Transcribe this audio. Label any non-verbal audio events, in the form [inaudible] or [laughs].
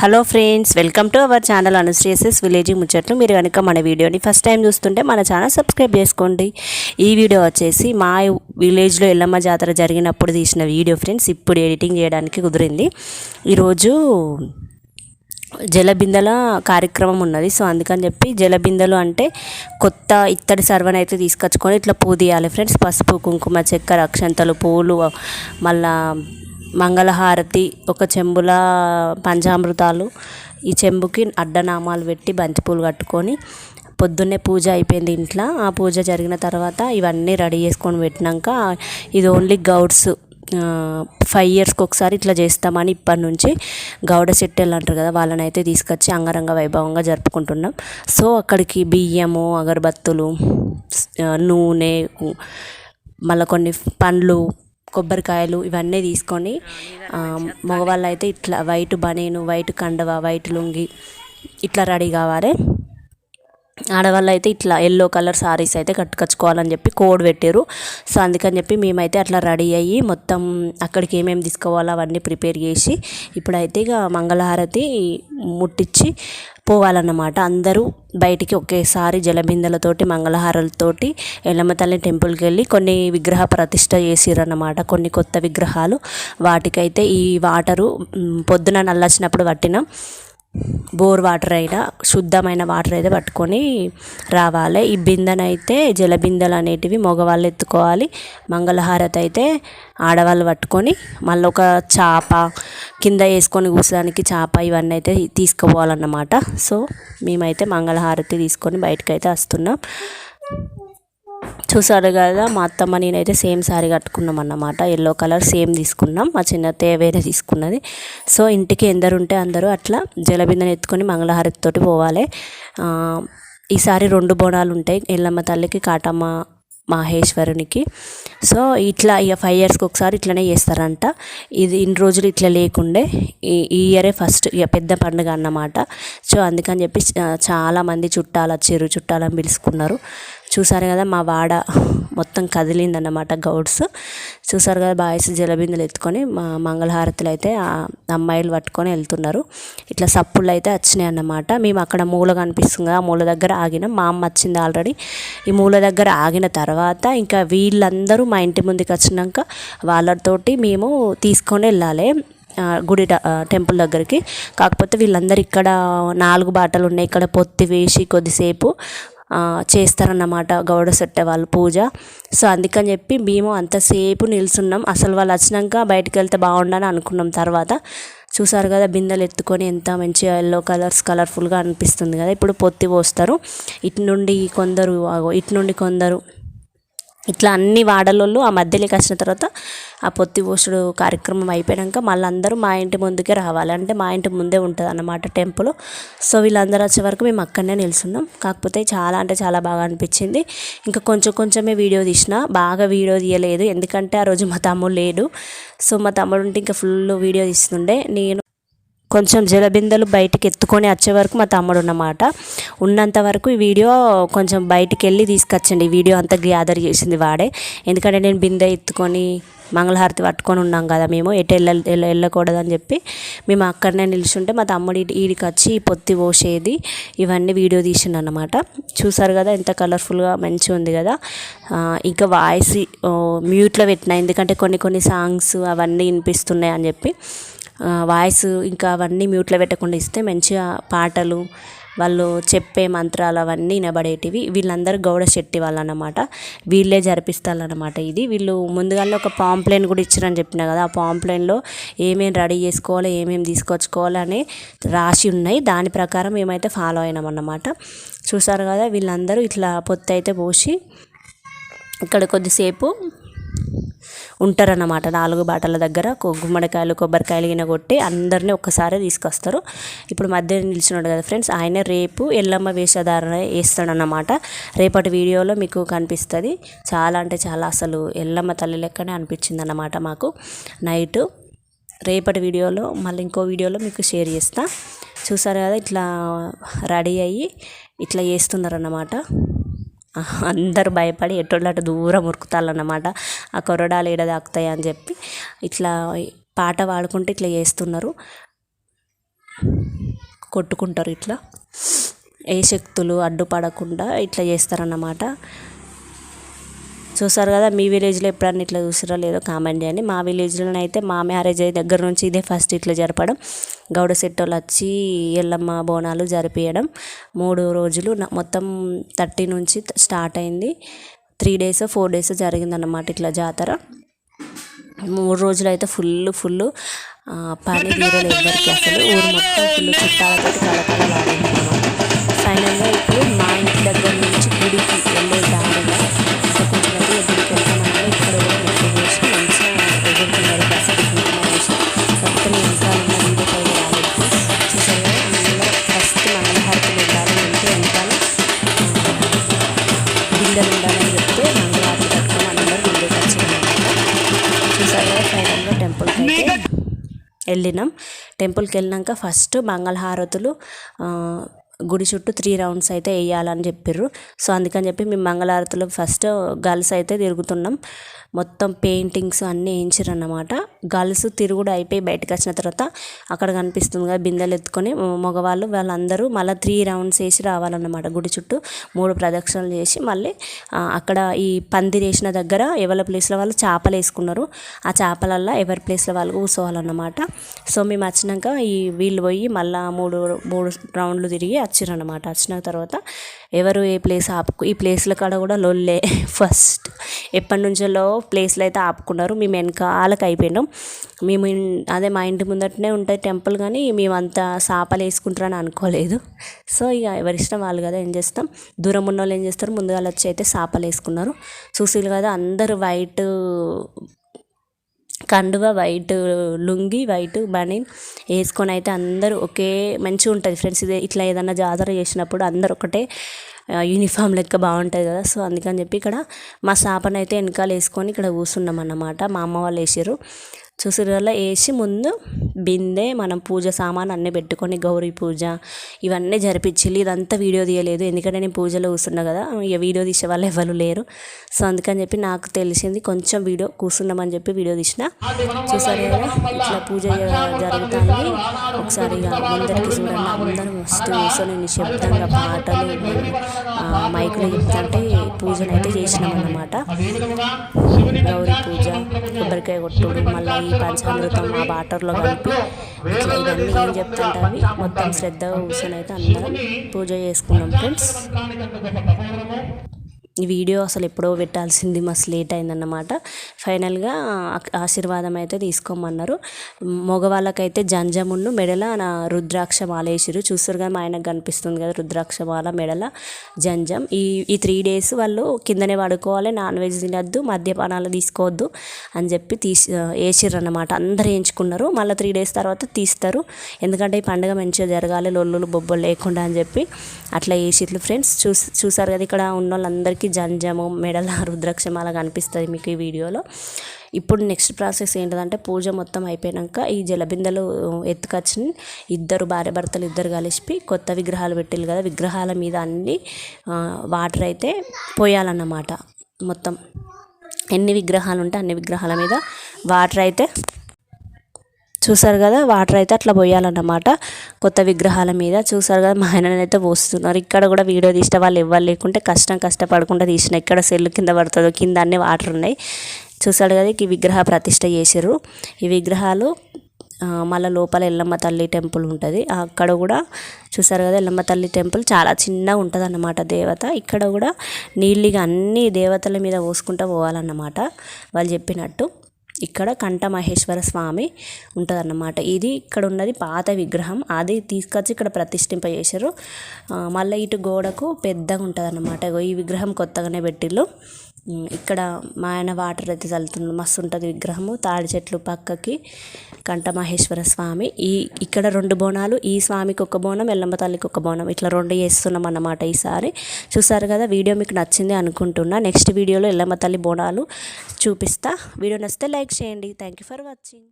Hello friends welcome to our channel అనుశ్రీసెస్ village ముచ్చట్లు. మీరు కనుక మన వీడియోని ఫస్ట్ టైం చూస్తుంటే మన ఛానల్ సబ్స్క్రైబ్ చేసుకోండి. ఈ వీడియో వచ్చేసి మా విలేజ్లో ఎల్లమ్మ జాతర జరిగినప్పుడు తీసిన వీడియో ఫ్రెండ్స్. ఇప్పుడు ఎడిటింగ్ చేయడానికి కుదిరింది. ఈరోజు జలబిందెల కార్యక్రమం ఉన్నది. సో అందుకని చెప్పి జలబిందెలు అంటే కొత్త ఇత్తడి సర్వని అయితే తీసుకొచ్చుకొని ఇట్లా పూదియాలి ఫ్రెండ్స్. పసుపు కుంకుమ చక్కెర అక్షంతలు పూలు మళ్ళా మంగళహారతి ఒక చెంబుల పంచామృతాలు. ఈ చెంబుకి అడ్డనామాలు పెట్టి బంతిపూలు కట్టుకొని పొద్దున్నే పూజ అయిపోయింది ఇంట్లో. ఆ పూజ జరిగిన తర్వాత ఇవన్నీ రెడీ చేసుకొని పెట్టినాక ఇది ఓన్లీ గౌడ్స్ ఫైవ్ ఇయర్స్కి ఒకసారి ఇట్లా చేస్తామని ఇప్పటి నుంచి గౌడ సెట్టెలు అంటారు కదా వాళ్ళని అయితే తీసుకొచ్చి అంగరంగ వైభవంగా జరుపుకుంటున్నాం. సో అక్కడికి బియ్యము అగరబత్తులు నూనె మళ్ళీ కొన్ని పండ్లు కొబ్బరికాయలు ఇవన్నీ తీసుకొని మగవాళ్ళు అయితే ఇట్లా వైట్ బనీను వైట్ కండవ వైట్ లుంగి ఇట్లా రెడీ కావాలి. ఆడవాళ్ళు అయితే ఇట్లా ఎల్లో కలర్ సారీస్ అయితే కట్టుకొచ్చుకోవాలని చెప్పి కోడ్ పెట్టారు సో అందుకని చెప్పి మేమైతే అట్లా రెడీ అయ్యి మొత్తం అక్కడికి ఏమేమి తీసుకోవాలో అవన్నీ ప్రిపేర్ చేసి ఇప్పుడైతే ఇక మంగళహారతి ముట్టించి పోవాలన్నమాట. అందరూ బయటికి ఒకేసారి జలబిందెలతోటి మంగళహారాలతోటి ఎల్లమ్మ తల్లి టెంపుల్కి వెళ్ళి కొన్ని విగ్రహ ప్రతిష్ట చేసిరన్నమాట. కొన్ని కొత్త విగ్రహాలు. వాటికైతే ఈ వాటరు పొద్దున నల్లచినప్పుడు పట్టిన బోర్ వాటర్ అయినా శుద్ధమైన వాటర్ అయితే పట్టుకొని రావాలి. ఈ బిందెనైతే జలబిందెలు అనేటివి మగవాళ్ళు ఎత్తుకోవాలి. మంగళహారతి అయితే ఆడవాళ్ళు పట్టుకొని మళ్ళీ ఒక చాప కింద వేసుకొని కూర్చోడానికి చాప ఇవన్నీ అయితే తీసుకుపోవాలన్నమాట. సో మేమైతే మంగళహారతి తీసుకొని బయటకైతే వస్తున్నాం. చూసారు కదా మా అత్తమ్మ నేనైతే సేమ్ శారీ కట్టుకున్నాం అన్నమాట. ఎల్లో కలర్ సేమ్ తీసుకున్నాం. మా చిన్నతే వేరే తీసుకున్నది. సో ఇంటికి ఎందరు ఉంటే అందరూ అట్లా జలబిందని ఎత్తుకొని మంగళహారతితోటి పోవాలి. ఈసారి రెండు బోనాలు ఉంటాయి. ఎల్లమ్మ తల్లికి కాటమ్మ మహేశ్వరునికి. సో ఇట్లా ఇక ఫైవ్ ఇయర్స్కి ఒకసారి ఇట్లనే చేస్తారంట. ఇది ఇన్ని రోజులు ఇట్లా లేకుండే. ఈ ఇయరే ఫస్ట్ ఇక పెద్ద పండుగ అన్నమాట. సో అందుకని చెప్పి చాలామంది చుట్టాలు వచ్చారు. చుట్టాలని పిలుచుకున్నారు చూసారు కదా మా వాడ మొత్తం కదిలిందన్నమాట గౌడ్స్. చూసారు కదా బాయ్స్ జలబిందులు ఎత్తుకొని మా మంగళహారతులు అయితే అమ్మాయిలు పట్టుకొని వెళ్తున్నారు. ఇట్లా సప్పుళ్ళు అయితే వచ్చినాయి అన్నమాట. మేము అక్కడ మూల కనిపిస్తుంది కదా మూల దగ్గర ఆగినాం. మా అమ్మ వచ్చింది ఆల్రెడీ ఈ మూల దగ్గర ఆగిన తర్వాత ఇంకా వీళ్ళందరూ మా ఇంటి ముందుకు వచ్చినాక వాళ్ళతోటి మేము తీసుకొని వెళ్ళాలి. గుడి టెంపుల్ దగ్గరికి. కాకపోతే వీళ్ళందరూ ఇక్కడ నాలుగు బాటలు ఉన్నాయి. ఇక్కడ పొత్తి వేసి కొద్దిసేపు చేస్తారన్నమాట గౌడ సొట్టె వాళ్ళు పూజ. సో అందుకని చెప్పి మేము అంతసేపు నిల్చున్నాం. అసలు వాళ్ళు వచ్చినాక బయటకు వెళ్తే బాగుండని అనుకున్నాం తర్వాత. చూసారు కదా బిందెలు ఎత్తుకొని ఎంత మంచిగా ఎల్లో కలర్స్ కలర్ఫుల్గా అనిపిస్తుంది కదా. ఇప్పుడు పొత్తి పోస్తారు. ఇటు నుండి కొందరు ఇటు నుండి కొందరు ఇట్లా అన్ని వాడలోళ్ళు ఆ మధ్యలోకి వచ్చిన తర్వాత ఆ పొత్తి పోసుడు కార్యక్రమం అయిపోయాక మళ్ళీ అందరూ మా ఇంటి ముందుకే రావాలి. అంటే మా ఇంటి ముందే ఉంటుంది అన్నమాట టెంపుల్. సో వీళ్ళందరూ వచ్చే వరకు మేము అక్కడనే నిల్చున్నాం. కాకపోతే చాలా అంటే చాలా బాగా అనిపించింది. ఇంకా కొంచెం కొంచెమే వీడియో తీసిన బాగా వీడియో తీయలేదు. ఎందుకంటే ఆ రోజు మా తమ్ముడు లేడు. సో మా తమ్ముడు ఉంటే ఇంకా ఫుల్ వీడియో తీస్తుండే. నేను కొంచెం జలబిందెలు బయటికి ఎత్తుకొని వచ్చే వరకు మా తమ్ముడు ఉన్నమాట. ఉన్నంత వరకు ఈ వీడియో కొంచెం బయటికి వెళ్ళి తీసుకొచ్చండి. ఈ వీడియో అంతా గ్యాదర్ చేసింది వాడే. ఎందుకంటే నేను బిందె ఎత్తుకొని మంగళహారతి పట్టుకొని ఉన్నాం కదా మేము. ఎటు వెళ్ళ వెళ్ళకూడదని చెప్పి మేము అక్కడనే నిల్చుంటే మా తమ్ముడు ఈడికి వచ్చి పొత్తి పోసేది. ఇవన్నీ వీడియో తీసిండు అనమాట చూసారు కదా ఎంత కలర్ఫుల్గా మంచిగా ఉంది కదా. ఇంకా వాయిస్ మ్యూట్లో పెట్టిన. ఎందుకంటే కొన్ని కొన్ని సాంగ్స్ అవన్నీ వినిపిస్తున్నాయి అని చెప్పి. వాయిస్ ఇంకా అవన్నీ మ్యూట్లో పెట్టకుండా ఇస్తే మంచిగా పాటలు వాళ్ళు చెప్పే మంత్రాలు అవన్నీ వినబడేటివి. వీళ్ళందరూ గౌడ శెట్టి వాళ్ళు అనమాట వీళ్ళే జరిపిస్తారనమాట ఇది. వీళ్ళు ముందుగానే ఒక పాంప్లైన్ కూడా ఇచ్చారని చెప్పిన కదా ఆ పాంప్లైన్లో ఏమేమి రెడీ చేసుకోవాలి ఏమేమి తీసుకొచ్చుకోవాలని రాసి ఉన్నాయి. దాని ప్రకారం మేమైతే ఫాలో అయినాం అన్నమాట. చూసారు కదా వీళ్ళందరూ ఇట్లా పొత్తు అయితే పోసి ఇక్కడ కొద్దిసేపు ఉంటారన్నమాట. నాలుగు బాటల దగ్గర గుమ్మడికాయలు కొబ్బరికాయలు గిన కొట్టి అందరినీ ఒక్కసారి తీసుకొస్తారు. ఇప్పుడు మధ్య నిలిచినాడు కదా ఫ్రెండ్స్ ఆయన రేపు ఎల్లమ్మ వేషధారణ వేస్తాడన్నమాట. రేపటి వీడియోలో మీకు కనిపిస్తుంది. చాలా అంటే చాలా అసలు ఎల్లమ్మ తల్లి లెక్కనే అనిపించింది అన్నమాట మాకు. నైట్ రేపటి వీడియోలో మళ్ళీ ఇంకో వీడియోలో మీకు షేర్ చేస్తా. చూసారు కదా ఇట్లా రెడీ అయ్యి ఇట్లా చేస్తున్నారన్నమాట. అందరు భయపడి ఎటోళ్ళటు దూరం ఉరుకుతారన్నమాట. ఆ కొరడాలు ఏడ తాకుతాయి అని చెప్పి ఇట్లా పాట పాడుకుంటే ఇట్లా చేస్తున్నారు. కొట్టుకుంటారు ఇట్లా. ఏ శక్తులు అడ్డుపడకుండా ఇట్లా చేస్తారన్నమాట. చూసారు కదా మీ విలేజ్లో ఎప్పుడన్నా ఇట్లా చూసారో లేదో కామెంట్ చేయండి. మా విలేజ్లో అయితే మా మ్యారేజ్ అయ్యే దగ్గర నుంచి ఇదే ఫస్ట్ ఇట్లా జరపడం. గౌడ సెట్టోళ్ళు వచ్చి ఎల్లమ్మ బోనాలు జరిపియడం. మూడు రోజులు మొత్తం థర్టీ నుంచి స్టార్ట్ అయింది. త్రీ డేస్ ఫోర్ డేస్ జరిగిందన్నమాట ఇట్లా జాతర. మూడు రోజులు అయితే ఫుల్ ఫుల్ పని తీరలేదు ఎవరికి అసలు ఊరు మొత్తం ఫుల్ చుట్టాలతో కలకలలాడింది ఫైనల్గా ఇప్పుడు మా ఇంటి దగ్గర నుంచి గుడికి వెళ్ళే దారిలో వెళ్ళినాం. టెంపుల్కి వెళ్ళినాక ఫస్ట్ మంగళహారతులు గుడి చుట్టూ త్రీ రౌండ్స్ అయితే వేయాలని చెప్పారు సో అందుకని చెప్పి మేము మంగళారతిలో ఫస్ట్ గర్ల్స్ అయితే తిరుగుతున్నాం. మొత్తం పెయింటింగ్స్ అన్నీ వేయించారు అన్నమాట గర్ల్స్ తిరుగుడు అయిపోయి బయటకు వచ్చిన తర్వాత అక్కడ కనిపిస్తుంది కదా బిందెలు ఎత్తుకొని మగవాళ్ళు వాళ్ళందరూ మళ్ళీ త్రీ రౌండ్స్ వేసి రావాలన్నమాట గుడి చుట్టూ. మూడు ప్రదక్షిణలు చేసి మళ్ళీ అక్కడ ఈ పందిరి వేసిన దగ్గర ఎవరి ప్లేస్లో వాళ్ళు చేపలు వేసుకున్నారు. ఆ చేపలల్లో ఎవరి ప్లేస్లో వాళ్ళు కూర్చోవాలన్నమాట. సో మేము వచ్చినాక ఈ వీళ్ళు పోయి మళ్ళీ మూడు మూడు రౌండ్లు తిరిగి వచ్చిరన్నమాట. వచ్చిన తర్వాత ఎవరు ఏ ప్లేస్ ఆపుకు ఈ ప్లేస్ల కాడ కూడా లొల్లే. [laughs] ఫస్ట్ ఎప్పటి నుంచో ప్లేస్లు అయితే ఆపుకున్నారు. మేము వెనకాలకు అయిపోయినాం. మేము అదే మా ఇంటి ముందటనే ఉంటుంది టెంపుల్ కానీ మేమంతా సాపలు వేసుకుంటారని అనుకోలేదు. సో ఇక ఎవరిష్టం వాళ్ళు కదా ఏం చేస్తాం? దూరం ఉన్న వాళ్ళు ఏం చేస్తారు? ముందుగా వచ్చి అయితే సాపలు వేసుకున్నారు. చూసిరు కదా అందరు వైట్ కండువ వైట్ లుంగి వైట్ బనీన్ వేసుకొని అయితే అందరూ ఒకే మంచిగా ఉంటుంది ఫ్రెండ్స్. ఇదే ఇట్లా ఏదన్నా జాతర చేసినప్పుడు అందరు ఒకటే యూనిఫామ్ లెక్క బాగుంటుంది కదా. సో అందుకని చెప్పి ఇక్కడ మా సాపనైతే వెనకాల వేసుకొని ఇక్కడ కూర్చున్నాం అన్నమాట మా అమ్మ వాళ్ళు వేసారు చూసిరల్లా వేసి ముందు బిందె మనం పూజ సామాన్ అన్నీ పెట్టుకొని గౌరీ పూజ ఇవన్నీ జరిపించి ఇదంతా వీడియో తీయలేదు. ఎందుకంటే నేను పూజలో కూర్చున్నా కదా ఇక వీడియో తీసే వాళ్ళు ఎవరు లేరు. సో అందుకని చెప్పి నాకు తెలిసింది కొంచెం వీడియో కూర్చున్నామని చెప్పి వీడియో తీసిన. చూసారు కదా ఇట్లా పూజ జరుగుతుంది. ఒకసారి అందరికీ చూడండి అందరూ మస్తు కూర్చొని నిశ్శబ్దంగా పాటలు మైకులు చెప్తుంటే పూజను అయితే చేసినాం అన్నమాట గౌరీ పూజ కొబ్బరికాయ కొట్టుడు మళ్ళీ పంచామృతం ఆ వాటర్లో కలిపి ఇట్లా ఇవన్నీ ఏం చెప్తుంటే అవి మొత్తం శ్రద్ధగా కూర్చొని అయితే అందరం పూజ చేసుకున్నాం ఫ్రెండ్స్. వీడియో అసలు ఎప్పుడో పెట్టాల్సింది మస్తు లేట్ అయిందన్నమాట. ఫైనల్గా ఆశీర్వాదం అయితే తీసుకోమన్నారు. మగవాళ్ళకైతే జంజముండు మెడల నా రుద్రాక్ష మాల వేసిరు చూస్తారు కదా మా ఆయనకు కనిపిస్తుంది కదా రుద్రాక్ష మాల మెడల జంజం. ఈ ఈ త్రీ డేస్ వాళ్ళు కిందనే పడుకోవాలి నాన్ వెజ్ తినద్దు మద్యపానాలు తీసుకోవద్దు అని చెప్పి తీసి వేసిర్రు అన్నమాట అందరు వేయించుకున్నారు మళ్ళీ త్రీ డేస్ తర్వాత తీస్తారు. ఎందుకంటే ఈ పండుగ మంచిగా జరగాలి లొల్లులు బొబ్బలు లేకుండా అని చెప్పి అట్లా వేసిర్రు ఫ్రెండ్స్. చూసి చూసారు కదా ఇక్కడ ఉన్న వాళ్ళందరికీ జంజము మెడల రుద్రాక్షమాల కనిపిస్తుంది మీకు ఈ వీడియోలో. ఇప్పుడు నెక్స్ట్ ప్రాసెస్ ఏంటంటే పూజ మొత్తం అయిపోయాక ఈ జలబిందెలు ఎత్తుకొచ్చి ఇద్దరు భార్య భర్తలు ఇద్దరు కలిసి కొత్త విగ్రహాలు పెట్టారు కదా విగ్రహాల మీద అన్ని వాటర్ అయితే పోయాలన్నమాట మొత్తం. ఎన్ని విగ్రహాలు ఉంటే అన్ని విగ్రహాల మీద వాటర్ అయితే చూసారు కదా వాటర్ అయితే అట్లా పోయాలన్నమాట. కొత్త విగ్రహాల మీద చూసారు కదా మా అయితే పోస్తున్నారు. ఇక్కడ కూడా వీడియో తీసిన వాళ్ళు ఇవ్వాలి లేకుంటే కష్టం కష్టపడకుండా తీసిన ఇక్కడ సెల్లు కింద పడుతుందో కింద అన్ని వాటర్ ఉన్నాయి. చూసాడు కదా ఈ విగ్రహ ప్రతిష్ట చేసారు ఈ విగ్రహాలు మళ్ళీ లోపల ఎల్లమ్మ తల్లి టెంపుల్ ఉంటుంది. అక్కడ కూడా చూసారు కదా ఎల్లమ్మ తల్లి టెంపుల్ చాలా చిన్నగా ఉంటుంది అన్నమాట దేవత. ఇక్కడ కూడా నీళ్ళిగా అన్ని దేవతల మీద పోసుకుంటూ పోవాలన్నమాట వాళ్ళు చెప్పినట్టు. ఇక్కడ కంఠమహేశ్వర స్వామి ఉంటుందన్నమాట. ఇది ఇక్కడ ఉన్నది పాత విగ్రహం. అది తీసుకొచ్చి ఇక్కడ ప్రతిష్ఠింపజేశారు. మళ్ళీ ఇటు గోడకు పెద్దగా ఉంటుంది అన్నమాట ఈ విగ్రహం కొత్తగానే పెట్టిళ్ళు ఇక్కడ మా ఆయన వాటర్ అయితే చల్లుతుంది మస్తు ఉంటుంది విగ్రహము. తాడి చెట్లు పక్కకి కంఠమహేశ్వర స్వామి. ఈ ఇక్కడ రెండు బోనాలు ఈ స్వామికి ఒక బోనం ఎల్లమ్మ తల్లికి ఒక బోనం. ఇట్లా రెండు చేస్తున్నాం అన్నమాట ఈసారి. చూసారు కదా వీడియో మీకు నచ్చింది అనుకుంటున్నా. నెక్స్ట్ వీడియోలో ఎల్లమ్మ తల్లి బోనాలు చూపిస్తా. వీడియో నచ్చితే లైక్ చేయండి. Thank you for watching